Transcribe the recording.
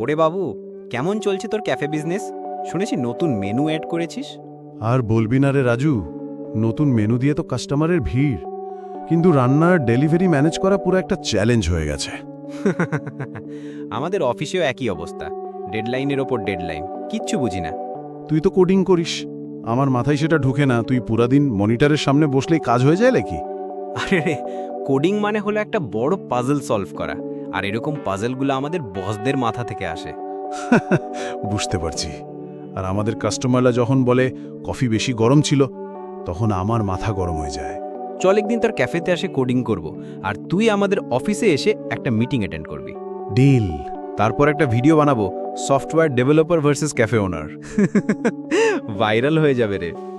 ওরে বাবু কেমন চলছে তোর ক্যাফে বিজনেস? শুনেছি নতুন মেনু অ্যাড করেছিস। আর বলবি না রে রাজু নতুন মেনু দিয়ে তো কাস্টমারের ভিড়। কিন্তু রান্নার ডেলিভারি ম্যানেজ করা পুরো একটা চ্যালেঞ্জ হয়ে গেছে। আমাদের অফিসেও একই অবস্থা ডেডলাইনের ওপর ডেডলাইন কিচ্ছু বুঝি না। তুই তো কোডিং করিস আমার মাথায় সেটা ঢুকে না তুই পুরা দিন মনিটরের সামনে বসলেই কাজ হয়ে যায় নাকি? আরে রে কোডিং মানে হলো একটা বড় পাজল সলভ করা। আর এরকম পাজেলগুলো আমাদের বসদের মাথা থেকে আসে। বুঝতে পারছি। আর আমাদের কাস্টমাররা যখন বলে কফি বেশি গরম ছিল তখন আমার মাথা গরম হয়ে যায়। চল একদিন তার ক্যাফেতে আসে কোডিং করব আর তুই আমাদের অফিসে এসে একটা মিটিং অ্যাটেন্ড করবি। ডিল তারপর একটা ভিডিও বানাবো software developer versus cafe owner viral হয়ে যাবে রে।